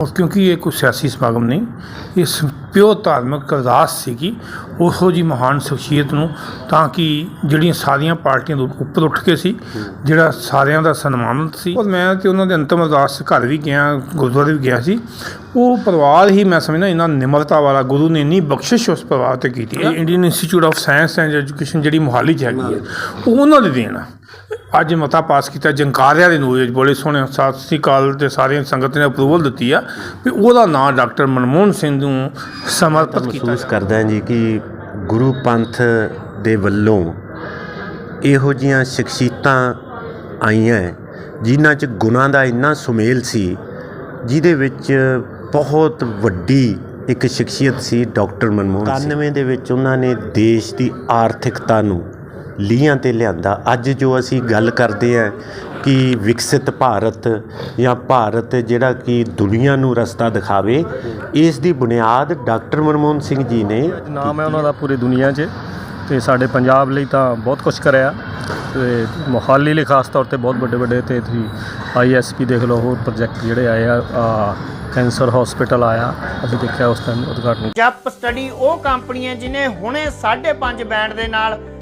ਕਿਉਂਕਿ ਇਹ ਕੋਈ ਸਿਆਸੀ ਸਮਾਗਮ ਨਹੀਂ, ਇਹ ਪਿਓ ਧਾਰਮਿਕ ਅਰਦਾਸ ਸੀਗੀ। ਉਹੋ ਜੀ ਮਹਾਨ ਸ਼ਖਸੀਅਤ ਨੂੰ ਤਾਂ ਕਿ ਜਿਹੜੀਆਂ ਸਾਰੀਆਂ ਪਾਰਟੀਆਂ ਤੋਂ ਉੱਪਰ ਉੱਠ ਕੇ ਸੀ, ਜਿਹੜਾ ਸਾਰਿਆਂ ਦਾ ਸਨਮਾਨਿਤ ਸੀ। ਔਰ ਮੈਂ ਤੇ ਉਹਨਾਂ ਦੇ ਅੰਤਮ ਅਰਦਾਸ ਘਰ ਵੀ ਗਿਆ, ਗੁਰਦੁਆਰੇ ਵੀ ਗਿਆ ਸੀ। ਉਹ ਪਰਿਵਾਰ ਹੀ ਮੈਂ ਸਮਝਦਾ ਇਹਨਾਂ ਨਿਮਰਤਾ ਵਾਲਾ ਗੁਰੂ ਨੇ ਇੰਨੀ ਬਖਸ਼ਿਸ਼ ਉਸ ਪਰਿਵਾਰ ਤੇ ਕੀਤੀ। ਹੈ Indian Institute of Science and Education ਜਿਹੜੀ ਮੁਹਾਲੀ 'ਚ ਹੈਗੀ ਹੈ, ਉਹ ਉਹਨਾਂ ਦੇ ਦੇਣ ਆ। ਅੱਜ ਮਤਾ ਪਾਸ ਕੀਤਾ ਜੰਕਾਰਿਆਂ ਦੇ ਨੂਰ ਬੜੇ ਸੋਹਣੇ ਸਤਿ ਸ੍ਰੀ ਅਕਾਲ ਤੇ ਸਾਰੀਆਂ ਸੰਗਤ ਨੇ ਅਪਰੂਵਲ ਦਿੱਤੀ ਆ ਵੀ ਉਹਦਾ ਨਾਂ ਡਾਕਟਰ ਮਨਮੋਹਨ ਸਿੰਘ ਨੂੰ ਸਮਰਪਿਤ ਕੀਤਾ ਮਹਿਸੂਸ ਕਰਦਾ ਹਾਂ ਜੀ ਕਿ ਗੁਰੂ ਪੰਥ ਦੇ ਵੱਲੋਂ ਇਹੋ ਜੀਆਂ ਸ਼ਖਸੀਅਤਾਂ ਆਈਆਂ ਜਿਨ੍ਹਾਂ 'ਚ ਗੁਣਾਂ ਦਾ ਇੰਨਾ ਸੁਮੇਲ ਸੀ ਜਿਹਦੇ ਵਿੱਚ ਬਹੁਤ ਵੱਡੀ ਇੱਕ ਸ਼ਖਸੀਅਤ ਸੀ ਡਾਕਟਰ ਮਨਮੋਹਨ ਸਿੰਘ। 91 ਦੇ ਵਿੱਚ ਉਹਨਾਂ ਨੇ ਦੇਸ਼ ਦੀ ਆਰਥਿਕਤਾ ਨੂੰ ਲੀਹਾਂ ਤੇ ਲਿਆਂਦਾ। ਅੱਜ ਜੋ ਅਸੀਂ ਗੱਲ ਕਰਦੇ ਹਾਂ ਕਿ ਵਿਕਸਿਤ ਭਾਰਤ ਜਾਂ ਭਾਰਤ ਜਿਹੜਾ ਕਿ ਦੁਨੀਆ ਨੂੰ ਰਸਤਾ ਦਿਖਾਵੇ ਇਸ ਦੀ ਬੁਨਿਆਦ ਡਾਕਟਰ ਮਨਮੋਹਨ ਸਿੰਘ ਜੀ ਨੇ ਨਾਮ ਹੈ ਉਹਨਾਂ ਦਾ ਪੂਰੀ ਦੁਨੀਆ 'ਚ ਤੇ ਸਾਡੇ ਪੰਜਾਬ ਲਈ ਤਾਂ ਬਹੁਤ ਕੁਝ ਕਰਿਆ। ਤੇ ਮੋਹਾਲੀ ਲਈ ਖਾਸ ਤੌਰ ਤੇ ਬਹੁਤ ਵੱਡੇ ਵੱਡੇ ਤੇ ਤੁਸੀਂ ਆਈਐਸਪੀ ਦੇਖ ਲਓ ਹੋਰ ਪ੍ਰੋਜੈਕਟ ਜਿਹੜੇ ਆਏ ਆ ਆ ਕੈਂਸਰ ਹਸਪੀਟਲ ਆਇਆ ਅਸੀਂ ਦੇਖਿਆ ਉਸ ਟਾਈਮ ਉਦਘਾਟਨ ਜਪ ਸਟੱਡੀ ਉਹ ਕੰਪਨੀ ਹੈ ਜਿਨੇ ਹੁਣੇ 5.5 ਬੈਂਡ ਦੇ ਨਾਲ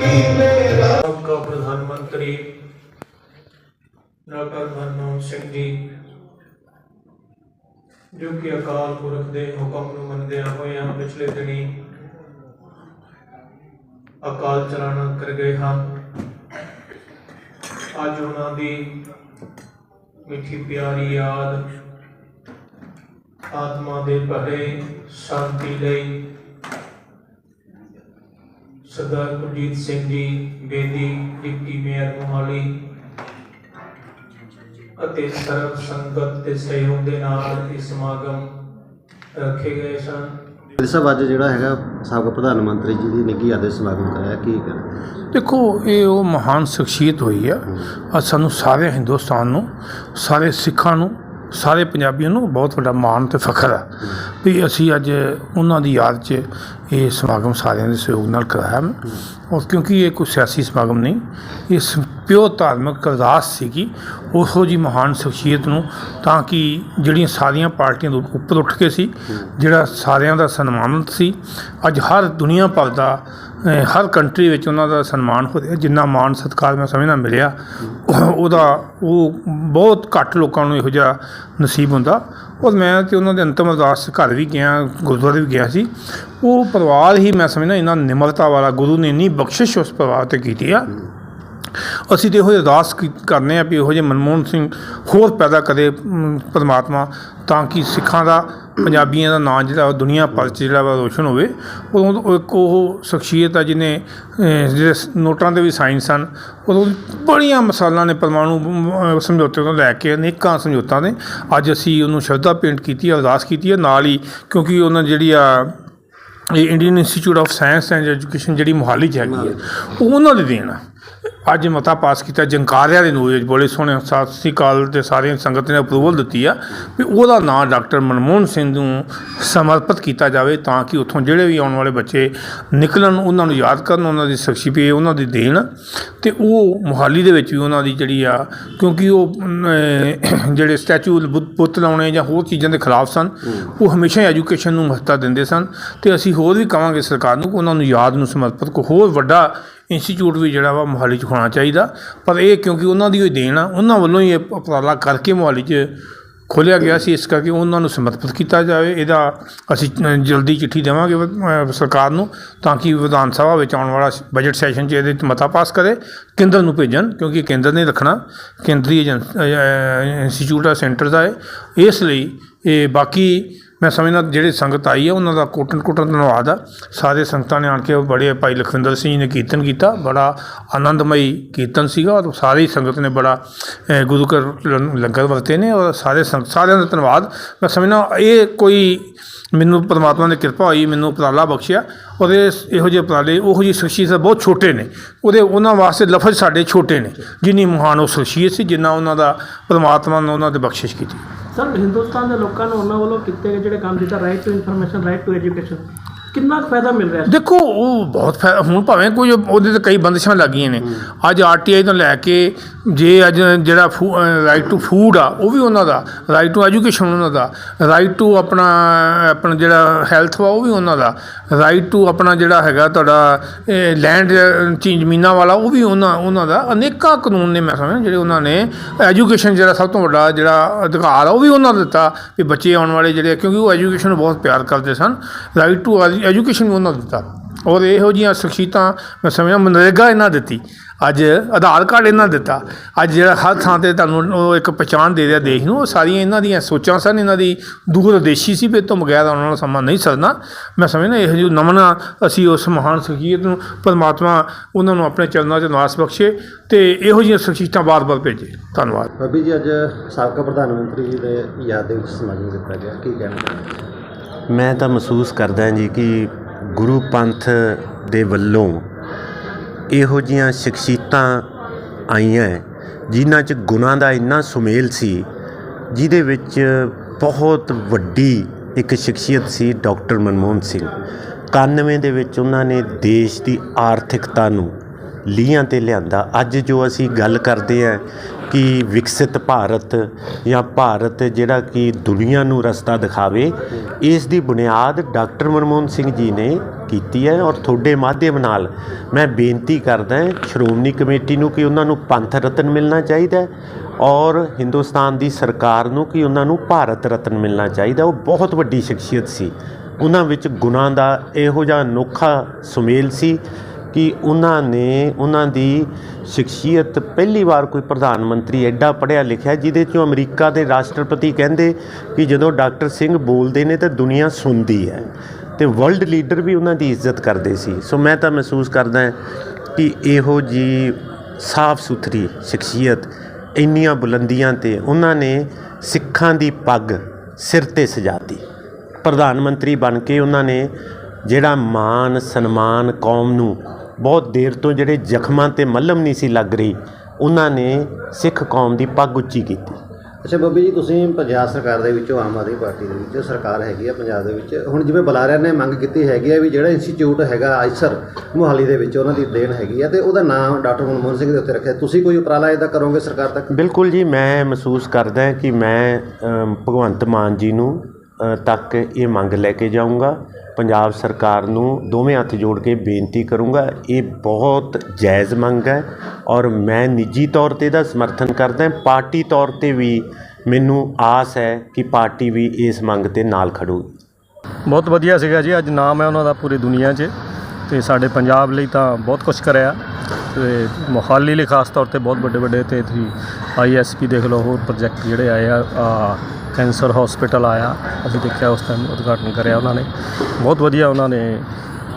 ਸਾਬਕਾ ਪ੍ਰਧਾਨ ਮੰਤਰੀ ਡਾਕਟਰ ਮਨਮੋਹਨ ਸਿੰਘ ਜੀ ਜੋ ਕਿ ਅਕਾਲ ਪੁਰਖ ਦੇ ਹੁਕਮ ਨੂੰ ਮੰਨਦਿਆਂ ਹੋਇਆਂ ਪਿਛਲੇ ਦਿਨੀ ਅਕਾਲ ਚਲਾਣਾ ਕਰ ਗਏ ਹਨ ਅੱਜ ਉਹਨਾਂ ਦੀ ਮਿੱਠੀ ਪਿਆਰੀ ਯਾਦ ਆਤਮਾ ਦੇ ਭਲੇ ਸ਼ਾਂਤੀ ਲਈ ਸਰਦਾਰ ਕੁਲਜੀਤ ਸਿੰਘ ਜੀ ਬੇਦੀ ਡਿਪਟੀ ਮੇਅਰ ਮੋਹਾਲੀ ਅਤੇ ਸਰਬ ਸੰਗਤ ਦੇ ਸਹਿਯੋਗ ਦੇ ਨਾਲ ਇਹ ਸਮਾਗਮ ਰੱਖੇ ਗਏ ਸਨ। ਇਸ ਸਭ ਅੱਜ ਜਿਹੜਾ ਹੈਗਾ ਸਾਬਕਾ ਪ੍ਰਧਾਨ ਮੰਤਰੀ ਜੀ ਦੀ ਨਿੱਘੀ ਆਦਰ ਸਮਾਗਮ ਕਰਾਇਆ ਕੀ ਕਰ ਦੇਖੋ ਇਹ ਉਹ ਮਹਾਨ ਸ਼ਖਸੀਅਤ ਹੋਈ ਆ। ਅੱਜ ਸਾਨੂੰ ਸਾਰੇ ਹਿੰਦੁਸਤਾਨ ਨੂੰ ਸਾਰੇ ਸਿੱਖਾਂ ਨੂੰ ਸਾਰੇ ਪੰਜਾਬੀਆਂ ਨੂੰ ਬਹੁਤ ਵੱਡਾ ਮਾਣ ਤੇ ਫਖਰ ਆ ਵੀ ਅਸੀਂ ਅੱਜ ਉਹਨਾਂ ਦੀ ਯਾਦ 'ਚ ਇਹ ਸਮਾਗਮ ਸਾਰਿਆਂ ਦੇ ਸਹਿਯੋਗ ਨਾਲ ਕਰਾਇਆ ਔਰ ਕਿਉਂਕਿ ਇਹ ਕੋਈ ਸਿਆਸੀ ਸਮਾਗਮ ਨਹੀਂ, ਇਹ ਸ- ਪਿਓ ਧਾਰਮਿਕ ਅਰਦਾਸ ਸੀਗੀ, ਉਹੋ ਜੀ ਮਹਾਨ ਸ਼ਖਸੀਅਤ ਨੂੰ ਤਾਂ ਕਿ ਜਿਹੜੀਆਂ ਸਾਰੀਆਂ ਪਾਰਟੀਆਂ ਤੋਂ ਉੱਪਰ ਉੱਠ ਕੇ ਸੀ, ਜਿਹੜਾ ਸਾਰਿਆਂ ਦਾ ਸਨਮਾਨਿਤ ਸੀ, ਅੱਜ ਹਰ ਦੁਨੀਆ ਭਰ ਦਾ ਹਰ ਕੰਟਰੀ ਵਿੱਚ ਉਹਨਾਂ ਦਾ ਸਨਮਾਨ ਹੋ ਰਿਹਾ, ਜਿੰਨਾ ਮਾਣ ਸਤਿਕਾਰ ਮੈਂ ਸਮਝਦਾ ਮਿਲਿਆ, ਉਹਦਾ ਉਹ ਬਹੁਤ ਘੱਟ ਲੋਕਾਂ ਨੂੰ ਇਹੋ ਜਿਹਾ ਨਸੀਬ ਹੁੰਦਾ। ਔਰ ਮੈਂ ਤੇ ਉਹਨਾਂ ਦੇ ਅੰਤਮ ਅਰਦਾਸ ਘਰ ਵੀ ਗਿਆ, ਗੁਰਦੁਆਰੇ ਵੀ ਗਿਆ ਸੀ। ਉਹ ਪਰਿਵਾਰ ਹੀ ਮੈਂ ਸਮਝਦਾ ਇਹਨਾਂ ਨਿਮਰਤਾ ਵਾਲਾ ਗੁਰੂ ਨੇ ਇੰਨੀ ਬਖਸ਼ਿਸ਼ ਉਸ ਪਰਿਵਾਰ ਤੇ ਕੀਤੀ ਆ। ਅਸੀਂ ਤੇ ਇਹੋ ਜਿਹੀ ਅਰਦਾਸ ਕਰਨੇ ਆ ਵੀ ਇਹੋ ਜਿਹੇ ਮਨਮੋਹਨ ਸਿੰਘ ਹੋਰ ਪੈਦਾ ਕਰੇ ਪਰਮਾਤਮਾ, ਤਾਂ ਕਿ ਸਿੱਖਾਂ ਦਾ, ਪੰਜਾਬੀਆਂ ਦਾ ਨਾਂ ਜਿਹੜਾ ਉਹ ਦੁਨੀਆ ਭਰ 'ਚ ਜਿਹੜਾ ਵਾ ਰੋਸ਼ਨ ਹੋਵੇ। ਉਦੋਂ ਇੱਕ ਉਹ ਸ਼ਖਸੀਅਤ ਆ ਜਿਹਨੇ ਜਿਹੜੇ ਨੋਟਾਂ ਦੇ ਵੀ ਸਾਈਨ ਸਨ, ਉਦੋਂ ਬੜੀਆਂ ਮਿਸਾਲਾਂ ਨੇ ਪਰਮਾਣੂ ਸਮਝੌਤੇ ਤੋਂ ਲੈ ਕੇ ਅਨੇਕਾਂ ਸਮਝੌਤਾਂ ਨੇ ਅੱਜ ਅਸੀਂ ਉਹਨੂੰ ਸ਼ਰਧਾ ਪੇਂਟ ਕੀਤੀ ਅਰਦਾਸ ਕੀਤੀ ਹੈ ਨਾਲ ਹੀ ਕਿਉਂਕਿ ਉਹਨਾਂ ਜਿਹੜੀ ਆ, ਇਹ Indian Institute of Science and Education ਜਿਹੜੀ ਮੁਹਾਲੀ 'ਚ ਹੈਗੀ ਹੈ ਉਹ ਉਹਨਾਂ ਦੇ ਦੇਣ ਆ। ਅੱਜ ਮਤਾ ਪਾਸ ਕੀਤਾ ਜੰਕਾਰਿਆਂ ਦੇ ਨੋਜ ਬੜੇ ਸੋਹਣੇ ਸਤਿ ਸ੍ਰੀ ਅਕਾਲ ਤੇ ਸਾਰੀਆਂ ਸੰਗਤ ਨੇ ਅਪਰੂਵਲ ਦਿੱਤੀ ਆ ਵੀ ਉਹਦਾ ਨਾਂ ਡਾਕਟਰ ਮਨਮੋਹਨ ਸਿੰਘ ਨੂੰ ਸਮਰਪਿਤ ਕੀਤਾ ਜਾਵੇ ਤਾਂ ਕਿ ਉੱਥੋਂ ਜਿਹੜੇ ਵੀ ਆਉਣ ਵਾਲੇ ਬੱਚੇ ਨਿਕਲਣ ਉਹਨਾਂ ਨੂੰ ਯਾਦ ਕਰਨ ਉਹਨਾਂ ਦੀ ਸ਼ਖਸੀ ਪੇ ਉਹਨਾਂ ਦੀ ਦੇਣ ਤੇ ਉਹ ਮੁਹਾਲੀ ਦੇ ਵਿੱਚ ਵੀ ਉਹਨਾਂ ਦੀ ਜਿਹੜੀ ਆ ਕਿਉਂਕਿ ਉਹ ਜਿਹੜੇ ਸਟੈਚੂ ਬੁੱਤ ਲਾਉਣੇ ਜਾਂ ਹੋਰ ਚੀਜ਼ਾਂ ਦੇ ਖਿਲਾਫ ਸਨ ਉਹ ਹਮੇਸ਼ਾ ਐਜੂਕੇਸ਼ਨ ਨੂੰ ਮਹੱਤਤਾ ਦਿੰਦੇ ਸਨ ਤੇ ਅਸੀਂ ਹੋਰ ਵੀ ਕਵਾਂਗੇ ਸਰਕਾਰ ਨੂੰ ਕਿ ਉਹਨਾਂ ਨੂੰ ਯਾਦ ਨੂੰ ਸਮਰਪਿਤ ਕੋ ਹੋਰ ਵੱਡਾ ਇੰਸਟੀਚਿਊਟ ਵੀ ਜਿਹੜਾ ਵਾ ਮੋਹਾਲੀ 'ਚ ਹੋਣਾ ਚਾਹੀਦਾ। ਪਰ ਇਹ ਕਿਉਂਕਿ ਉਹਨਾਂ ਦੀ ਉਹ ਦੇਣ ਆ, ਉਹਨਾਂ ਵੱਲੋਂ ਹੀ ਇਹ ਉਪਰਾਲਾ ਕਰਕੇ ਮੋਹਾਲੀ 'ਚ ਖੋਲ੍ਹਿਆ ਗਿਆ ਸੀ, ਇਸ ਕਰਕੇ ਉਹਨਾਂ ਨੂੰ ਸਮਰਪਿਤ ਕੀਤਾ ਜਾਵੇ। ਇਹਦਾ ਅਸੀਂ ਜਲਦੀ ਚਿੱਠੀ ਦੇਵਾਂਗੇ ਸਰਕਾਰ ਨੂੰ ਤਾਂ ਕਿ ਵਿਧਾਨ ਸਭਾ ਵਿੱਚ ਆਉਣ ਵਾਲਾ ਬਜਟ ਸੈਸ਼ਨ 'ਚ ਇਹਦੇ 'ਤੇ ਮਤਾ ਪਾਸ ਕਰੇ, ਕੇਂਦਰ ਨੂੰ ਭੇਜਣ, ਕਿਉਂਕਿ ਕੇਂਦਰ ਨੇ ਰੱਖਣਾ। ਕੇਂਦਰੀ ਏਜੰ- ਇੰਸਟੀਚਿਊਟ ਆ, ਸੈਂਟਰ ਦਾ ਹੈ ਇਸ ਲਈ ਇਹ ਬਾਕੀ ਮੈਂ ਸਮਝਦਾ ਜਿਹੜੇ ਸੰਗਤ ਆਈ ਹੈ ਉਹਨਾਂ ਦਾ ਕੋਟਨ ਕੋਟਨ ਧੰਨਵਾਦ ਆ। ਸਾਰੇ ਸੰਗਤਾਂ ਨੇ ਆਣ ਕੇ ਬੜੇ ਭਾਈ ਲਖਵਿੰਦਰ ਸਿੰਘ ਜੀ ਨੇ ਕੀਰਤਨ ਕੀਤਾ, ਬੜਾ ਆਨੰਦਮਈ ਕੀਰਤਨ ਸੀਗਾ ਔਰ ਸਾਰੀ ਸੰਗਤ ਨੇ ਬੜਾ ਗੁਰੂ ਘਰ ਲੰਗਰ ਵਰਤੇ ਨੇ ਔਰ ਸਾਰੇ ਸੰਗ, ਸਾਰਿਆਂ ਦਾ ਧੰਨਵਾਦ। ਮੈਂ ਸਮਝਦਾ ਇਹ ਕੋਈ ਮੈਨੂੰ ਪਰਮਾਤਮਾ ਦੀ ਕਿਰਪਾ ਹੋਈ, ਮੈਨੂੰ ਉਪਰਾਲਾ ਬਖਸ਼ਿਆ। ਉਹਦੇ ਇਹੋ ਜਿਹੇ ਉਪਰਾਲੇ, ਉਹੋ ਜਿਹੀ ਸ਼ਖਸੀਅਤ ਬਹੁਤ ਛੋਟੇ ਨੇ। ਉਹਦੇ, ਉਹਨਾਂ ਵਾਸਤੇ ਲਫ਼ਜ਼ ਸਾਡੇ ਛੋਟੇ ਨੇ। ਜਿੰਨੀ ਮਹਾਨ ਉਹ ਸ਼ਖਸੀਅਤ ਸੀ, ਜਿੰਨਾ ਉਹਨਾਂ ਦਾ ਪਰਮਾਤਮਾ ਨੇ ਉਹਨਾਂ ਤੇ ਬਖਸ਼ਿਸ਼ ਕੀਤੀ। ਸਰ ਹਿੰਦੁਸਤਾਨ ਦੇ ਲੋਕਾਂ ਨੂੰ ਉਹਨਾਂ ਵੱਲੋਂ ਕੀਤੇ ਗਏ ਜਿਹੜੇ ਕੰਮ ਜਿੱਦਾਂ right to information right to education ਕਿੰਨਾ ਕੁ ਫਾਇਦਾ ਮਿਲ ਰਿਹਾ? ਹੈ ਦੇਖੋ ਉਹ ਬਹੁਤ ਫਾਇਦਾ ਹੁਣ ਭਾਵੇਂ ਕੋਈ ਉਹਦੇ ਤੇ ਕਈ ਬੰਦਿਸ਼ਾਂ ਲੱਗੀਆਂ ਨੇ। ਅੱਜ ਆਰਟੀਆਈ ਤੋਂ ਲੈ ਕੇ ਜੇ ਅੱਜ ਜਿਹੜਾ ਰਾਈਟ ਟੂ ਫੂਡ ਆ, ਉਹ ਵੀ ਉਹਨਾਂ ਦਾ ਰਾਈਟ ਟੂ ਐਜੂਕੇਸ਼ਨ ਉਹਨਾਂ ਦਾ ਰਾਈਟ ਟੂ ਆਪਣਾ ਆਪਣਾ ਜਿਹੜਾ ਹੈਲਥ ਵਾ, ਉਹ ਵੀ ਉਹਨਾਂ ਦਾ ਰਾਈਟ ਟੂ ਆਪਣਾ ਜਿਹੜਾ ਹੈਗਾ ਤੁਹਾਡਾ ਲੈਂਡ ਚੀਜ਼ ਜ਼ਮੀਨਾਂ ਵਾਲਾ, ਉਹ ਵੀ ਉਹਨਾਂ ਉਹਨਾਂ ਦਾ ਅਨੇਕਾਂ ਕਾਨੂੰਨ ਨੇ ਮੈਂ ਸਮਝਦਾ ਜਿਹੜੇ ਉਹਨਾਂ ਨੇ ਐਜੂਕੇਸ਼ਨ ਜਿਹੜਾ ਸਭ ਤੋਂ ਵੱਡਾ ਜਿਹੜਾ ਅਧਿਕਾਰ ਆ, ਉਹ ਵੀ ਉਹਨਾਂ ਨੂੰ ਦਿੱਤਾ ਵੀ ਬੱਚੇ ਆਉਣ ਵਾਲੇ ਜਿਹੜੇ ਕਿਉਂਕਿ ਉਹ ਐਜੂਕੇਸ਼ਨ ਨੂੰ ਬਹੁਤ ਪਿਆਰ ਕਰਦੇ ਸਨ ਰਾਈਟ ਟੂ ਐਜੂਕੇਸ਼ਨ ਵੀ ਉਹਨਾਂ ਨੂੰ ਦਿੱਤਾ। ਔਰ ਇਹੋ ਜਿਹੀਆਂ ਸ਼ਖਸੀਅਤਾਂ ਮੈਂ ਸਮਝਦਾ ਮਨਰੇਗਾ ਇਹਨਾਂ ਦਿੱਤੀ। ਅੱਜ ਆਧਾਰ ਕਾਰਡ ਇਹਨਾਂ ਦਿੱਤਾ। ਅੱਜ ਜਿਹੜਾ ਹਰ ਥਾਂ ਤੇ ਤੁਹਾਨੂੰ ਉਹ ਇੱਕ ਪਛਾਣ ਦੇ ਰਿਹਾ ਦੇਸ਼ ਨੂੰ ਉਹ ਸਾਰੀਆਂ ਇਹਨਾਂ ਦੀਆਂ ਸੋਚਾਂ ਸਨ ਇਹਨਾਂ ਦੀ ਦੂਰਦੇਸ਼ੀ ਸੀ ਵੀ ਇਹ ਤੋਂ ਬਗੈਰ ਆਉਣ ਵਾਲਾ ਸਮਾਂ ਨਹੀਂ ਸਰਨਾ ਮੈਂ ਸਮਝਦਾ ਇਹੋ ਜਿਹੀ ਨਮਨਾ ਅਸੀਂ ਉਸ ਮਹਾਨ ਸ਼ਖਸੀਅਤ ਨੂੰ ਪਰਮਾਤਮਾ ਉਹਨਾਂ ਨੂੰ ਆਪਣੇ ਚਰਨਾਂ 'ਚ ਨਿਵਾਸ ਬਖਸ਼ੇ ਤੇ ਇਹੋ ਜਿਹੀਆਂ ਸ਼ਖਸੀਅਤਾਂ ਬਾਰ-ਬਾਰ ਭੇਜੇ। ਧੰਨਵਾਦ। ਬੱਬੀ ਜੀ ਅੱਜ ਸਾਬਕਾ ਪ੍ਰਧਾਨ ਮੰਤਰੀ ਜੀ ਦੇ ਯਾਦ ਦੇ ਵਿੱਚ ਸਮਾਗਮ ਕੀਤਾ ਗਿਆ। ਕੀ ਕਹਿਣਾ ਮੈਂ ਤਾਂ ਮਹਿਸੂਸ ਕਰਦਾ ਜੀ ਕਿ ਗੁਰੂ ਪੰਥ ਦੇ ਵੱਲੋਂ ਇਹੋ ਜਿਹੀਆਂ ਸ਼ਖਸੀਅਤਾਂ ਆਈਆਂ ਜਿਨ੍ਹਾਂ 'ਚ ਗੁਣਾਂ ਦਾ ਇੰਨਾ ਸੁਮੇਲ ਸੀ, ਜਿਹਦੇ ਵਿੱਚ ਬਹੁਤ ਵੱਡੀ ਇੱਕ ਸ਼ਖਸੀਅਤ ਸੀ ਡਾਕਟਰ ਮਨਮੋਹਨ ਸਿੰਘ। 91 ਦੇ ਵਿੱਚ ਉਹਨਾਂ ਨੇ ਦੇਸ਼ ਦੀ ਆਰਥਿਕਤਾ ਨੂੰ ਲੀਹਾਂ ਤੇ ਲਿਆਂਦਾ। ਅੱਜ ਜੋ ਅਸੀਂ ਗੱਲ ਕਰਦੇ ਹਾਂ ਕਿ ਵਿਕਸਿਤ ਭਾਰਤ ਜਾਂ ਭਾਰਤ ਜਿਹੜਾ ਕਿ ਦੁਨੀਆ ਨੂੰ ਰਸਤਾ ਦਿਖਾਵੇ, ਇਸ ਦੀ ਬੁਨਿਆਦ ਡਾਕਟਰ ਮਨਮੋਹਨ ਸਿੰਘ ਜੀ ਨੇ ਕੀਤੀ ਹੈ ਔਰ ਤੁਹਾਡੇ ਮਾਧਿਅਮ ਨਾਲ ਮੈਂ ਬੇਨਤੀ ਕਰਦਾ ਸ਼੍ਰੋਮਣੀ ਕਮੇਟੀ ਨੂੰ ਕਿ ਉਹਨਾਂ ਨੂੰ ਪੰਥ ਰਤਨ ਮਿਲਣਾ ਚਾਹੀਦਾ ਔਰ ਹਿੰਦੁਸਤਾਨ ਦੀ ਸਰਕਾਰ ਨੂੰ ਕਿ ਉਹਨਾਂ ਨੂੰ ਭਾਰਤ ਰਤਨ ਮਿਲਣਾ ਚਾਹੀਦਾ। ਉਹ ਬਹੁਤ ਵੱਡੀ ਸ਼ਖਸੀਅਤ ਸੀ। ਉਹਨਾਂ ਵਿੱਚ ਗੁਣਾਂ ਦਾ ਇਹੋ ਜਿਹਾ ਅਨੋਖਾ ਸੁਮੇਲ ਸੀ। ਕਿ ਉਹਨਾਂ ਨੇ, ਉਹਨਾਂ ਦੀ ਸ਼ਖਸੀਅਤ ਪਹਿਲੀ ਵਾਰ ਕੋਈ ਪ੍ਰਧਾਨ ਮੰਤਰੀ ਐਡਾ ਪੜ੍ਹਿਆ ਲਿਖਿਆ ਜਿਹਦੇ ਚੋਂ ਅਮਰੀਕਾ ਦੇ ਰਾਸ਼ਟਰਪਤੀ ਕਹਿੰਦੇ ਕਿ ਜਦੋਂ ਡਾਕਟਰ ਸਿੰਘ ਬੋਲਦੇ ਨੇ ਤਾਂ ਦੁਨੀਆ ਸੁਣਦੀ ਹੈ ਤੇ ਵਰਲਡ ਲੀਡਰ ਵੀ ਉਹਨਾਂ ਦੀ ਇੱਜ਼ਤ ਕਰਦੇ ਸੀ। ਸੋ ਮੈਂ ਤਾਂ ਮਹਿਸੂਸ ਕਰਦਾ ਕਿ ਇਹੋ ਜੀ ਸਾਫ਼ ਸੁਥਰੀ ਸ਼ਖਸੀਅਤ ਇੰਨੀਆਂ ਬੁਲੰਦੀਆਂ ਤੇ ਉਹਨਾਂ ਨੇ ਸਿੱਖਾਂ ਦੀ ਪੱਗ ਸਿਰ ਤੇ ਸਜਾਤੀ। ਪ੍ਰਧਾਨ ਮੰਤਰੀ ਬਣ ਕੇ ਉਹਨਾਂ ਨੇ ਜਿਹੜਾ ਮਾਨ ਸਨਮਾਨ ਕੌਮ ਨੂੰ ਬਹੁਤ ਦੇਰ ਤੋਂ ਜਿਹੜੇ ਜ਼ਖਮਾਂ ਤੇ ਮੱਲਮ ਨਹੀਂ ਸੀ ਲੱਗ ਰਹੀ ਉਹਨਾਂ ਨੇ ਸਿੱਖ ਕੌਮ ਦੀ ਪੱਗ ਉੱਚੀ ਕੀਤੀ। ਅੱਛਾ ਬੱਬੀ ਜੀ ਤੁਸੀਂ ਪੰਜਾਬ ਸਰਕਾਰ ਦੇ ਵਿੱਚੋਂ ਆਮ ਆਦਮੀ ਪਾਰਟੀ ਦੇ ਵਿੱਚ ਸਰਕਾਰ ਹੈਗੀ ਆ ਪੰਜਾਬ ਦੇ ਵਿੱਚ। ਹੁਣ ਜਿਵੇਂ ਬੁਲਾਰਿਆਂ ਨੇ ਮੰਗ ਕੀਤੀ ਹੈਗੀ ਆ ਵੀ ਜਿਹੜਾ ਇੰਸਟੀਚਿਊਟ ਹੈਗਾ ਆਈਸਰ ਮੁਹਾਲੀ ਦੇ ਵਿੱਚ ਉਹਨਾਂ ਦੀ ਦੇਣ ਹੈਗੀ ਆ ਤੇ ਉਹਦਾ ਨਾਮ ਡਾਕਟਰ ਮਨਮੋਹਨ ਸਿੰਘ ਦੇ ਉੱਤੇ ਰੱਖਿਆ। ਤੁਸੀਂ ਕੋਈ ਉਪਰਾਲਾ ਇਹਦਾ ਕਰੋਗੇ ਸਰਕਾਰ ਤੱਕ? ਬਿਲਕੁਲ ਜੀ ਮੈਂ ਮਹਿਸੂਸ ਕਰਦਾ ਕਿ ਮੈਂ ਭਗਵੰਤ ਮਾਨ ਜੀ ਨੂੰ ਤੱਕ ਇਹ ਮੰਗ ਲੈ ਕੇ ਜਾਊਂਗਾ। ਪੰਜਾਬ ਸਰਕਾਰ ਨੂੰ ਦੋਵੇਂ ਹੱਥ ਜੋੜ ਕੇ ਬੇਨਤੀ ਕਰੂੰਗਾ, ਇਹ ਬਹੁਤ ਜਾਇਜ਼ ਮੰਗ ਹੈ ਔਰ ਮੈਂ ਨਿੱਜੀ ਤੌਰ ਤੇ ਇਹਦਾ ਸਮਰਥਨ ਕਰਦਾ ਪਾਰਟੀ ਤੌਰ ਤੇ ਵੀ ਮੈਨੂੰ ਆਸ ਹੈ ਕਿ ਪਾਰਟੀ ਵੀ ਇਸ ਮੰਗ ਤੇ ਨਾਲ ਖੜੂਗੀ। ਬਹੁਤ ਵਧੀਆ ਸੀਗਾ ਜੀ, ਅੱਜ ਨਾਮ ਹੈ ਉਹਨਾਂ ਦਾ ਪੂਰੀ ਦੁਨੀਆ 'ਚ ਤੇ ਸਾਡੇ ਪੰਜਾਬ ਲਈ ਤਾਂ ਬਹੁਤ ਕੁਝ ਕਰਿਆ ਤੇ ਮੋਹਾਲੀ ਲਈ ਖਾਸ ਤੌਰ ਤੇ ਬਹੁਤ ਵੱਡੇ ਵੱਡੇ ਤੇ ਤੁਸੀਂ ਆਈਐਸਪੀ ਦੇਖ ਲਓ, ਹੋਰ ਪ੍ਰੋਜੈਕਟ ਜਿਹੜੇ ਆਏ ਆ ਕੈਂਸਰ ਹਸਪੀਟਲ ਆਇਆ। ਅਸੀਂ ਦੇਖਿਆ ਉਸ ਟਾਈਮ ਉਦਘਾਟਨ ਕਰਿਆ ਉਹਨਾਂ ਨੇ। ਬਹੁਤ ਵਧੀਆ ਉਹਨਾਂ ਨੇ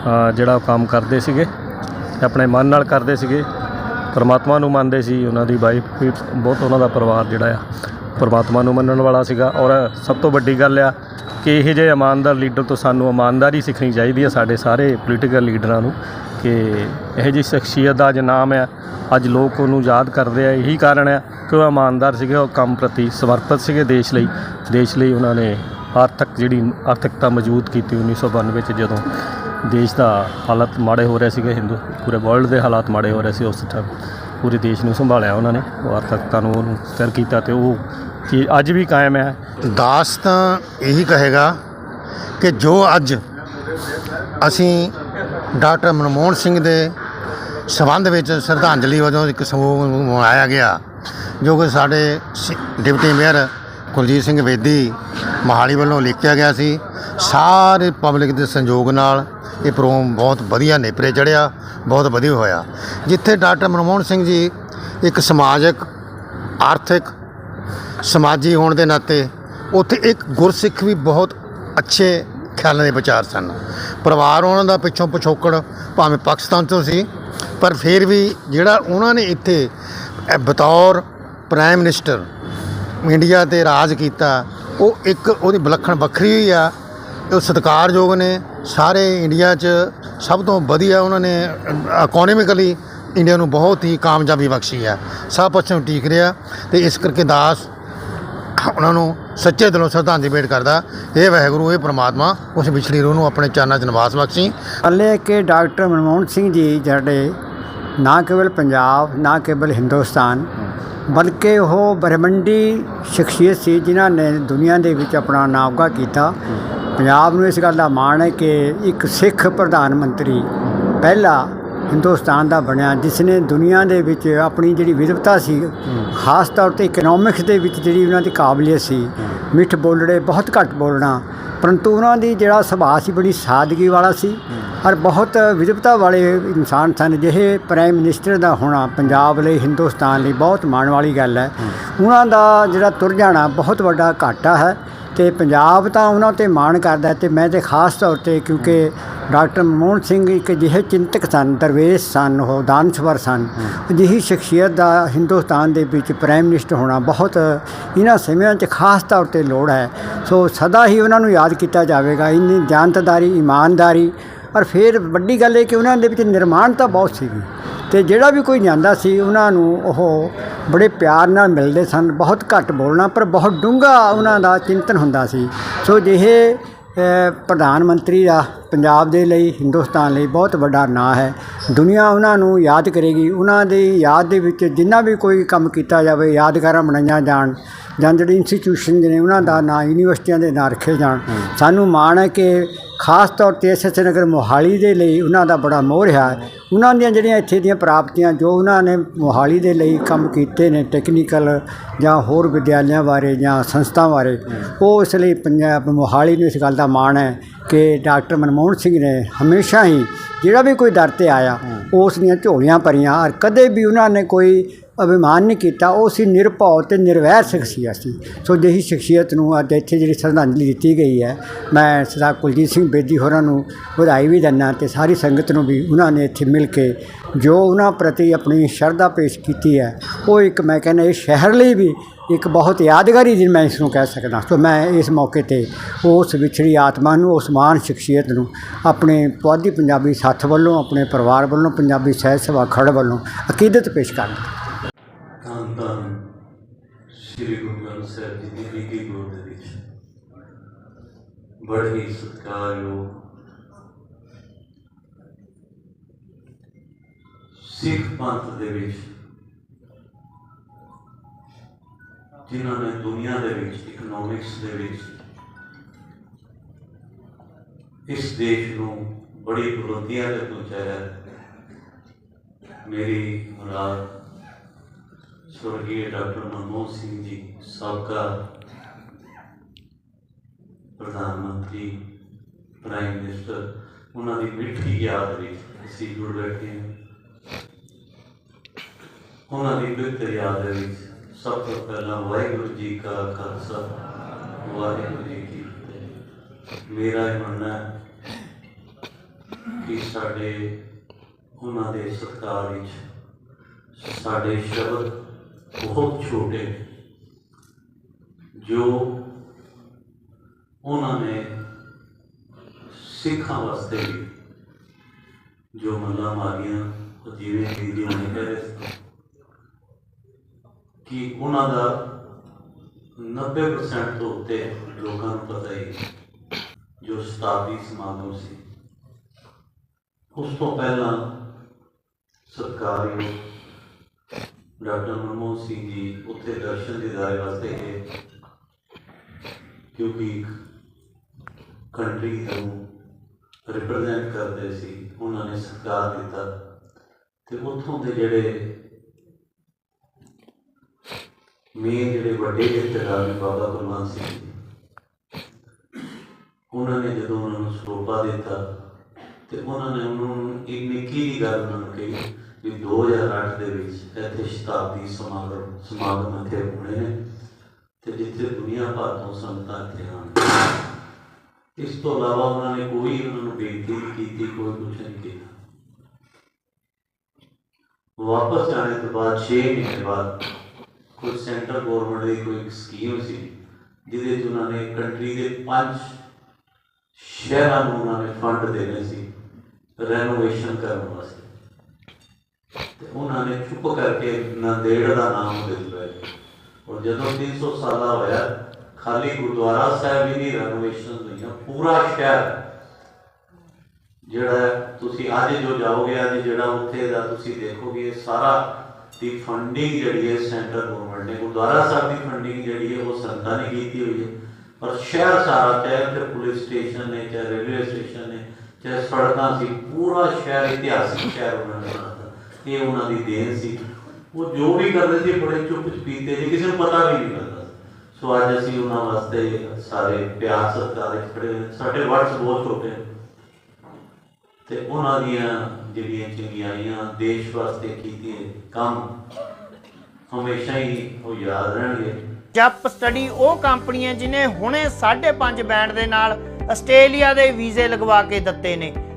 ਆ, ਜਿਹੜਾ ਕੰਮ ਕਰਦੇ ਸੀਗੇ। ਆਪਣੇ ਮਨ ਨਾਲ ਕਰਦੇ ਸੀਗੇ। ਪਰਮਾਤਮਾ ਨੂੰ ਮੰਨਦੇ ਸੀ। ਉਹਨਾਂ ਦੀ ਵਾਈਫ ਵੀ ਬਹੁਤ ਉਹਨਾਂ ਦਾ ਪਰਿਵਾਰ ਜਿਹੜਾ ਆ ਪਰਮਾਤਮਾ ਨੂੰ ਮੰਨਣ ਵਾਲਾ ਸੀਗਾ। ਔਰ ਸਭ ਤੋਂ ਵੱਡੀ ਗੱਲ ਆ ਕਿ ਇਹ ਜਿਹੇ ਇਮਾਨਦਾਰ ਲੀਡਰ ਤੋਂ ਸਾਨੂੰ ਇਮਾਨਦਾਰੀ ਸਿੱਖਣੀ ਚਾਹੀਦੀ ਹੈ ਸਾਡੇ ਸਾਰੇ ਪੋਲੀਟੀਕਲ ਲੀਡਰਾਂ ਨੂੰ ਕਿ ਇਹ ਜਿਹੀ ਸ਼ਖਸੀਅਤ ਦਾ ਅੱਜ ਨਾਮ ਆ ਅੱਜ ਲੋਕ ਉਹਨੂੰ ਯਾਦ ਕਰਦੇ ਆ, ਇਹੀ ਕਾਰਨ ਹੈ ਕਿ ਉਹ ਇਮਾਨਦਾਰ ਸੀਗੇ, ਉਹ ਕੰਮ ਪ੍ਰਤੀ ਸਮਰਪਿਤ ਸੀਗੇ ਦੇਸ਼ ਲਈ। ਦੇਸ਼ ਲਈ ਉਹਨਾਂ ਨੇ ਆਰਥਿਕ ਜਿਹੜੀ ਆਰਥਿਕਤਾ ਮਜ਼ਬੂਤ ਕੀਤੀ 1992 ਵਿੱਚ, ਜਦੋਂ ਦੇਸ਼ ਦਾ ਹਾਲਤ ਮਾੜੇ ਹੋ ਰਹੇ ਸੀਗੇ, ਹਿੰਦੂ ਪੂਰੇ ਵਰਲਡ ਦੇ ਹਾਲਾਤ ਮਾੜੇ ਹੋ ਰਹੇ ਸੀ ਉਸ ਟਾਈਮ ਪੂਰੇ ਦੇਸ਼ ਨੂੰ ਸੰਭਾਲਿਆ ਉਹਨਾਂ ਨੇ, ਉਹ ਆਰਥਿਕਤਾ ਨੂੰ ਉਹਨੂੰ ਸਥਿਰ ਕੀਤਾ ਤੇ ਉਹ ਚੀਜ਼ ਅੱਜ ਵੀ ਕਾਇਮ ਹੈ ਦਾਸ ਤਾਂ ਇਹੀ ਕਹੇਗਾ ਕਿ ਜੋ ਅੱਜ ਅਸੀਂ ਡਾਕਟਰ ਮਨਮੋਹਨ ਸਿੰਘ ਦੇ ਸਬੰਧ ਵਿੱਚ ਸ਼ਰਧਾਂਜਲੀ ਵਜੋਂ ਇੱਕ ਸਮੂਹ ਮਨਾਇਆ ਗਿਆ, ਜੋ ਕਿ ਸਾਡੇ ਸ- ਡਿਪਟੀ ਮੇਅਰ ਕੁਲਜੀਤ ਸਿੰਘ ਵੇਦੀ ਮਹਾਲੀ ਵੱਲੋਂ ਲਿਖਿਆ ਗਿਆ ਸੀ। ਸਾਰੇ ਪਬਲਿਕ ਦੇ ਸੰਯੋਗ ਨਾਲ ਇਹ ਪ੍ਰੋਗਰਾਮ ਬਹੁਤ ਵਧੀਆ ਨੇਪਰੇ ਚੜਿਆ ਬਹੁਤ ਵਧੀਆ ਹੋਇਆ। ਜਿੱਥੇ ਡਾਕਟਰ ਮਨਮੋਹਨ ਸਿੰਘ ਜੀ ਇੱਕ ਸਮਾਜਿਕ, ਆਰਥਿਕ, ਸਮਾਜੀ ਹੋਣ ਦੇ ਨਾਤੇ ਉੱਥੇ ਇੱਕ ਗੁਰਸਿੱਖ ਵੀ ਬਹੁਤ ਅੱਛੇ ਖਿਆਲਾਂ ਦੇ ਵਿਚਾਰ ਸਨ। ਪਰਿਵਾਰ ਉਹਨਾਂ ਦਾ ਪਿੱਛੋਂ ਪਿਛੋਕੜ ਭਾਵੇਂ ਪਾਕਿਸਤਾਨ ਤੋਂ ਸੀ ਪਰ ਫਿਰ ਵੀ ਜਿਹੜਾ ਉਹਨਾਂ ਨੇ ਇੱਥੇ ਬਤੌਰ ਪ੍ਰਾਈਮ ਮਿਨਿਸਟਰ ਇੰਡੀਆ ਤੇ ਰਾਜ ਕੀਤਾ, ਉਹ ਇੱਕ ਉਹਦੀ ਵਿਲੱਖਣ ਵੱਖਰੀ ਹੋਈ ਆ। ਉਹ ਸਤਿਕਾਰਯੋਗ ਨੇ, ਸਾਰੇ ਇੰਡੀਆ 'ਚ ਸਭ ਤੋਂ ਵਧੀਆ ਉਹਨਾਂ ਨੇ ਇਕਨੋਮਿਕਲੀ ਇੰਡੀਆ ਨੂੰ ਬਹੁਤ ਹੀ ਕਾਮਯਾਬੀ ਬਖਸ਼ੀ ਆ। ਸਭ ਪੱਛੋਂ ਟੀਕ ਰਿਹਾ ਤੇ ਇਸ ਕਰਕੇ ਦਾਸ ਉਹਨਾਂ ਨੂੰ ਸੱਚੇ ਦਿਲੋਂ ਸ਼ਰਧਾਂਜਲੀ ਭੇਟ ਕਰਦਾ। ਇਹ ਵਾਹਿਗੁਰੂ, ਇਹ ਪ੍ਰਮਾਤਮਾ, ਉਸ ਵਿਛੜੀ ਰੂਹ ਨੂੰ ਆਪਣੇ ਚਰਨਾਂ 'ਚ ਨਿਵਾਸ ਬਖਸ਼ੀ। ਹਾਲੇ ਕਿ ਡਾਕਟਰ ਮਨਮੋਹਨ ਸਿੰਘ ਜੀ, ਸਾਡੇ ਨਾ ਕੇਵਲ ਪੰਜਾਬ, ਨਾ ਕੇਵਲ ਹਿੰਦੁਸਤਾਨ, ਬਲਕਿ ਉਹ ਬ੍ਰਹਮੰਡੀ ਸ਼ਖਸੀਅਤ ਸੀ ਜਿਨ੍ਹਾਂ ਨੇ ਦੁਨੀਆ ਦੇ ਵਿੱਚ ਆਪਣਾ ਨਾਮ ਉੱਘਾ ਕੀਤਾ। ਪੰਜਾਬ ਨੂੰ ਇਸ ਗੱਲ ਦਾ ਮਾਣ ਹੈ ਕਿ ਇੱਕ ਸਿੱਖ ਪ੍ਰਧਾਨ ਮੰਤਰੀ ਪਹਿਲਾ ਹਿੰਦੁਸਤਾਨ ਦਾ ਬਣਿਆ ਜਿਸ ਨੇ ਦੁਨੀਆ ਦੇ ਵਿੱਚ ਆਪਣੀ ਜਿਹੜੀ ਵਿਦਵਤਾ ਸੀ, ਖਾਸ ਤੌਰ ਤੇ ਇਕਨੋਮਿਕਸ ਦੇ ਵਿੱਚ ਜਿਹੜੀ ਉਹਨਾਂ ਦੀ ਕਾਬਲੀਅਤ ਸੀ, ਮਿੱਠ ਬੋਲੜੇ, ਬਹੁਤ ਘੱਟ ਬੋਲਣਾ ਪਰੰਤੂ ਉਹਨਾਂ ਦੀ ਜਿਹੜਾ ਸੁਭਾਅ ਸੀ ਬੜੀ ਸਾਦਗੀ ਵਾਲਾ ਸੀ ਔਰ ਬਹੁਤ ਵਿਦਵਤਾ ਵਾਲੇ ਇਨਸਾਨ ਸਨ ਜਿਹੇ ਪ੍ਰਾਈਮ ਮਿਨਿਸਟਰ ਦਾ ਹੋਣਾ ਪੰਜਾਬ ਲਈ ਹਿੰਦੁਸਤਾਨ ਲਈ ਬਹੁਤ ਮਾਣ ਵਾਲੀ ਗੱਲ ਹੈ। ਉਹਨਾਂ ਦਾ ਜਿਹੜਾ ਤੁਰ ਜਾਣਾ ਬਹੁਤ ਵੱਡਾ ਘਾਟਾ ਹੈ। ਤੇ ਪੰਜਾਬ ਤਾਂ ਉਹਨਾਂ ਤੇ ਮਾਣ ਕਰਦਾ ਹੈ ਤੇ ਮੈਂ ਤੇ ਖਾਸ ਤੌਰ ਤੇ ਕਿਉਂਕਿ ਡਾਕਟਰ ਮਨਮੋਹਨ ਸਿੰਘ ਇੱਕ ਅਜਿਹੇ ਚਿੰਤਕ ਸਨ, ਦਰਵੇਸ਼ ਸਨ, ਉਹ ਦਾਨਸ਼ਵਰ ਸਨ। ਅਜਿਹੀ ਸ਼ਖਸੀਅਤ ਦਾ ਹਿੰਦੁਸਤਾਨ ਦੇ ਵਿੱਚ ਪ੍ਰਾਈਮ ਮਿਨਿਸਟਰ ਹੋਣਾ ਬਹੁਤ ਇਹਨਾਂ ਸਮਿਆਂ 'ਚ ਖਾਸ ਤੌਰ ਤੇ ਲੋੜ ਹੈ। ਸੋ ਸਦਾ ਹੀ ਉਹਨਾਂ ਨੂੰ ਯਾਦ ਕੀਤਾ ਜਾਵੇਗਾ, ਇੰਨੀ ਜਾਨਤਦਾਰੀ ਇਮਾਨਦਾਰੀ। ਔਰ ਫਿਰ ਵੱਡੀ ਗੱਲ ਇਹ ਕਿ ਉਹਨਾਂ ਦੇ ਵਿੱਚ ਨਿਰਮਾਣ ਤਾਂ ਬਹੁਤ ਸੀਗੀ। ਤੇ ਜਿਹੜਾ ਵੀ ਕੋਈ ਜਾਂਦਾ ਸੀ, ਉਹਨਾਂ ਨੂੰ ਉਹ ਬੜੇ ਪਿਆਰ ਨਾਲ ਮਿਲਦੇ ਸਨ, ਬਹੁਤ ਘੱਟ ਬੋਲਣਾ, ਪਰ ਬਹੁਤ ਡੂੰਘਾ ਉਹਨਾਂ ਦਾ ਚਿੰਤਨ ਹੁੰਦਾ ਸੀ। ਸੋ ਜਿਹੇ ਪ੍ਰਧਾਨ ਮੰਤਰੀ ਦਾ ਪੰਜਾਬ ਦੇ ਲਈ, ਹਿੰਦੁਸਤਾਨ ਲਈ ਬਹੁਤ ਵੱਡਾ ਨਾਂ ਹੈ। ਦੁਨੀਆ ਉਹਨਾਂ ਨੂੰ ਯਾਦ ਕਰੇਗੀ। ਉਹਨਾਂ ਦੀ ਯਾਦ ਦੇ ਵਿੱਚ ਜਿੰਨਾ ਵੀ ਕੋਈ ਕੰਮ ਕੀਤਾ ਜਾਵੇ, ਯਾਦਗਾਰਾਂ ਬਣਾਈਆਂ ਜਾਣ ਜਾਂ ਜਿਹੜੇ ਇੰਸਟੀਟਿਊਸ਼ਨ ਨੇ ਉਹਨਾਂ ਦਾ ਨਾਂ ਯੂਨੀਵਰਸਿਟੀਆਂ ਦੇ ਨਾਂ ਰੱਖੇ ਜਾਣ। ਸਾਨੂੰ ਮਾਣ ਹੈ ਕਿ ਖਾਸ ਤੌਰ ਤੇ ਐਸਐਸ ਨਗਰ ਮੋਹਾਲੀ ਦੇ ਲਈ ਉਹਨਾਂ ਦਾ ਬੜਾ ਮੋਹ ਰਿਹਾ। ਉਹਨਾਂ ਦੀਆਂ ਜਿਹੜੀਆਂ ਇੱਥੇ ਦੀਆਂ ਪ੍ਰਾਪਤੀਆਂ ਜੋ ਉਹਨਾਂ ਨੇ ਮੋਹਾਲੀ ਦੇ ਲਈ ਕੰਮ ਕੀਤੇ ਨੇ ਟੈਕਨੀਕਲ ਜਾਂ ਹੋਰ ਵਿਦਿਆਲਿਆਂ ਬਾਰੇ ਜਾਂ ਸੰਸਥਾ ਬਾਰੇ ਉਹ ਇਸ ਲਈ ਪੰਜਾਬ ਮੋਹਾਲੀ ਨੂੰ ਇਸ ਗੱਲ ਦਾ ਮਾਣ ਹੈ ਕਿ ਡਾਕਟਰ ਮਨਮੋਹਨ ਸਿੰਘ ਨੇ ਹਮੇਸ਼ਾ ਹੀ ਜਿਹੜਾ ਵੀ ਕੋਈ ਦਰ ਤੇ ਆਇਆ ਉਸ ਦੀਆਂ ਝੋਲੀਆਂ ਭਰੀਆਂ। ਔਰ ਕਦੇ ਵੀ ਉਹਨਾਂ ਨੇ ਕੋਈ ਅਭਿਮਾਨ ਨਹੀਂ ਕੀਤਾ, ਉਹ ਸੀ ਨਿਰਭਉ ਤੇ ਨਿਰਵੈਰ ਸ਼ਖਸੀਅਤ ਸੀ। ਸੋ ਜਿਹੀ ਸ਼ਖਸੀਅਤ ਨੂੰ ਅੱਜ ਇੱਥੇ ਜਿਹੜੀ ਸ਼ਰਧਾਂਜਲੀ ਦਿੱਤੀ ਗਈ ਹੈ, ਮੈਂ ਸਰਦਾਰ ਕੁਲਜੀਤ ਸਿੰਘ ਬੇਦੀ ਹੋਰਾਂ ਨੂੰ ਵਧਾਈ ਵੀ ਦਿੰਦਾ ਤੇ ਸਾਰੀ ਸੰਗਤ ਨੂੰ ਵੀ ਉਹਨਾਂ ਨੇ ਇੱਥੇ ਮਿਲ ਕੇ ਜੋ ਉਹਨਾਂ ਪ੍ਰਤੀ ਆਪਣੀ ਸ਼ਰਧਾ ਪੇਸ਼ ਕੀਤੀ ਹੈ, ਉਹ ਇੱਕ ਮੈਂ ਕਹਿੰਦਾ ਇਹ ਸ਼ਹਿਰ ਲਈ ਵੀ ਇੱਕ ਬਹੁਤ ਯਾਦਗਾਰੀ ਦਿਨ ਮੈਂ ਇਸ ਨੂੰ ਕਹਿ ਸਕਦਾ। ਸੋ ਮੈਂ ਇਸ ਮੌਕੇ ਤੇ ਉਸ ਵਿਛੜੀ ਆਤਮਾ ਨੂੰ, ਉਸ ਮਹਾਨ ਸ਼ਖਸੀਅਤ ਨੂੰ, ਆਪਣੇ ਪੁਆਧੀ ਪੰਜਾਬੀ ਸਾਥ ਵੱਲੋਂ, ਆਪਣੇ ਪਰਿਵਾਰ ਵੱਲੋਂ, ਪੰਜਾਬੀ ਸਾਹਿਤ ਸਭਾ ਖੜ ਵੱਲੋਂ ਅਕੀਦਤ ਪੇਸ਼ ਕਰਦਾ ਧੰਨ ਸ੍ਰੀ ਗੁਰੂ ਗ੍ਰੰਥ ਸਾਹਿਬ ਜੀ ਦੀ ਲਿਖੀ ਗੋਦ ਦੇ ਵਿੱਚ ਬੜੇ ਹੀ ਸਤਿਕਾਰਯੋਗ ਸਿੱਖ ਪੰਥ ਦੇ ਵਿੱਚ ਜਿਨ੍ਹਾਂ ਨੇ ਦੁਨੀਆ ਦੇ ਵਿੱਚ ਇਕਨੋਮਿਕਸ ਦੇ ਵਿੱਚ ਇਸ ਦੇਸ਼ ਨੂੰ ਬੜੀ ਬੁਲੰਦੀਆਂ ਤੇ ਪਹੁੰਚਾਇਆ ਮੇਰੀ ਮੁਰਾਦ ਸਵਰਗੀ ਡਾਕਟਰ ਮਨਮੋਹਨ ਸਿੰਘ ਜੀ, ਸਾਬਕਾ ਪ੍ਰਧਾਨ ਮੰਤਰੀ, ਪ੍ਰਾਈਮ ਮਿਨਿਸਟਰ, ਉਹਨਾਂ ਦੀ ਮਿੱਠੀ ਯਾਦ ਵਿੱਚ ਅਸੀਂ ਜੁੜ ਬੈਠੇ ਹਾਂ। ਉਹਨਾਂ ਦੀ ਬਿਹਤਰ ਯਾਦ ਵਿੱਚ ਸਭ ਤੋਂ ਪਹਿਲਾਂ ਵਾਹਿਗੁਰੂ ਜੀ ਕਾ ਖਾਲਸਾ, ਵਾਹਿਗੁਰੂ ਜੀ ਕੀ ਫਤਿਹ। ਮੇਰਾ ਇਹ ਮੰਨਣਾ ਕਿ ਸਾਡੇ, ਉਹਨਾਂ ਦੇ ਸਤਕਾਰ ਵਿੱਚ ਸਾਡੇ ਸ਼ਬਦ ਬਹੁਤ ਛੋਟੇ ਨੇ, ਜੋ ਉਹਨਾਂ ਨੇ ਸਿੱਖਾਂ ਵਾਸਤੇ ਵੀ ਜੋ ਮੱਲਾ ਮਾਰੀਆਂ ਉਹ ਜਿਵੇਂ ਦੀਦੀ ਨੇ ਕਹਿ ਕਿ ਉਹਨਾਂ ਦਾ 90% ਤੋਂ ਉੱਤੇ ਲੋਕਾਂ ਨੂੰ ਪਤਾ ਹੀ ਜੋ ਸ਼ਤਾਬਦੀ ਸਮਾਗਮ ਸੀ। ਉਸ ਤੋਂ ਪਹਿਲਾਂ ਸਰਕਾਰੀ ਡਾਕਟਰ ਮਨਮੋਹਨ ਸਿੰਘ ਜੀ ਉੱਥੇ ਦਰਸ਼ਨ ਦੀਦਾਰੇ ਵਾਸਤੇ ਗਏ ਕਿਉਂਕਿ ਕੰਟਰੀ ਨੂੰ ਰਿਪਰੈਜ਼ੈਂਟ ਕਰਦੇ ਸੀ, ਉਹਨਾਂ ਨੇ ਸਤਿਕਾਰ ਦਿੱਤਾ। ਤੇ ਉੱਥੋਂ ਦੇ ਜਿਹੜੇ ਮੇਨ ਜਿਹੜੇ ਵੱਡੇ ਰਿਸ਼ਤੇਦਾਰ ਬਾਬਾ ਕੁਲਵੰਤ ਸਿੰਘ ਜੀ, ਉਹਨਾਂ ਨੇ ਜਦੋਂ ਉਹਨਾਂ ਨੂੰ ਸਰੋਪਾ ਦਿੱਤਾ, ਤੇ ਉਹਨਾਂ ਨੇ ਉਹਨਾਂ ਨੂੰ ਇੱਕ ਨਿੱਕੀ ਜਿਹੀ ਗੱਲ ਉਹਨਾਂ ਨੂੰ ਕਹੀ ਵੀ 2008 ਦੇ ਵਿੱਚ ਇੱਥੇ ਸ਼ਤਾਬਦੀ ਸਮਾਗਮ ਸਮਾਗਮ ਇੱਥੇ ਹੋਣੇ ਨੇ ਤੇ ਜਿੱਥੇ ਦੁਨੀਆ ਭਰ ਤੋਂ ਸੰਗਤਾਂ ਇੱਥੇ ਆਉਣ। ਇਸ ਤੋਂ ਇਲਾਵਾ ਉਹਨਾਂ ਨੇ ਕੋਈ ਉਹਨਾਂ ਨੂੰ ਬੇਨਤੀ ਨਹੀਂ ਕੀਤੀ, ਕੋਈ ਕੁਛ ਨਹੀਂ ਕੀਤਾ। ਵਾਪਸ ਜਾਣੇ ਤੋਂ ਬਾਅਦ 6 ਮਹੀਨੇ ਬਾਅਦ ਕੋਈ ਸੈਂਟਰ ਗਵਰਨਮੈਂਟ ਦੀ ਕੋਈ ਸਕੀਮ ਸੀ, ਜਿਹਦੇ 'ਚ ਉਹਨਾਂ ਨੇ ਕੰਟਰੀ ਦੇ ਪੰਜ ਸ਼ਹਿਰਾਂ ਨੂੰ ਉਹਨਾਂ ਨੇ ਫੰਡ ਦੇਣੇ ਸੀ, ਰੈਨੋਵੇਸ਼ਨ ਕਰਨ ਵਾਸਤੇ। ਤੇ ਉਹਨਾਂ ਨੇ ਚੁੱਪ ਕਰਕੇ ਨੰਦੇੜ ਦਾ ਨਾਮ ਦੇ ਦਿੱਤਾ। ਔਰ ਜਦੋਂ 300 ਸਾਲਾ ਹੋਇਆ, ਖਾਲੀ ਗੁਰਦੁਆਰਾ ਸਾਹਿਬ ਹੀ ਨਹੀਂ ਰੈਨੋਵੇਸ਼ਨ ਹੋਈਆਂ, ਪੂਰਾ ਸ਼ਹਿਰ। ਜਿਹੜਾ ਤੁਸੀਂ ਅੱਜ ਜੋ ਜਾਓਗੇ, ਅੱਜ ਜਿਹੜਾ ਉੱਥੇ ਦਾ ਤੁਸੀਂ ਦੇਖੋਗੇ, ਸਾਰਾ ਦੀ ਫੰਡਿੰਗ ਜਿਹੜੀ ਹੈ ਸੈਂਟਰ ਗਵਰਨਮੈਂਟ ਨੇ, ਗੁਰਦੁਆਰਾ ਸਾਹਿਬ ਦੀ ਫੰਡਿੰਗ ਜਿਹੜੀ ਹੈ, ਉਹ ਸੰਤਾਂ ਨੇ ਕੀਤੀ ਹੋਈ ਹੈ। ਪਰ ਸ਼ਹਿਰ ਸਾਰਾ, ਚਾਹੇ ਉੱਥੇ ਪੁਲਿਸ ਸਟੇਸ਼ਨ ਨੇ, ਚਾਹੇ ਰੇਲਵੇ ਸਟੇਸ਼ਨ ਨੇ, ਚਾਹੇ ਸੜਕਾਂ ਸੀ, ਪੂਰਾ ਸ਼ਹਿਰ ਇਤਿਹਾਸਿਕ ਸ਼ਹਿਰ ਉਹਨਾਂ ਨੇ ਇਹ ਉਹਨਾਂ ਦੀ ਦੇਣ ਸੀ। ਉਹ ਜੋ ਵੀ ਕਰਦੇ ਸੀ, ਬੜੇ ਚੁੱਪ ਚਪੀਤੇ ਜੀ ਕਿਸੇ ਨੂੰ ਪਤਾ ਵੀ ਨਹੀਂ ਲੱਗਦਾ ਸੋ। ਅੱਜ ਅਸੀਂ ਉਹਨਾਂ ਵਾਸਤੇ ਸਾਰੇ ਪਿਆਰ ਸਤਿਕਾਰ ਵਿੱਚ ਖੜੇ ਸਾਡੇ ਵਰਡਸ ਬਹੁਤ ਛੋਟੇ ਤੇ ਉਹਨਾਂ ਦੀਆਂ ਜਿਹੜੀਆਂ ਚੰਗਿਆਈਆਂ ਦੇਸ਼ ਵਾਸਤੇ ਕੀਤੀਆਂ ਕੰਮ ਹਮੇਸ਼ਾ ਹੀ ਉਹ ਯਾਦ ਰਹਿਣਗੇ। ਜਪ ਸਟੱਡੀ ਉਹ ਕੰਪਨੀ ਹੈ ਜਿਨੇ ਹੁਣੇ 5.5 ਬੈਂਡ ਦੇ ਨਾਲ ਆਸਟ੍ਰੇਲੀਆ ਦੇ ਵੀਜ਼ੇ ਲਗਵਾ ਕੇ ਦਿੱਤੇ ਨੇ।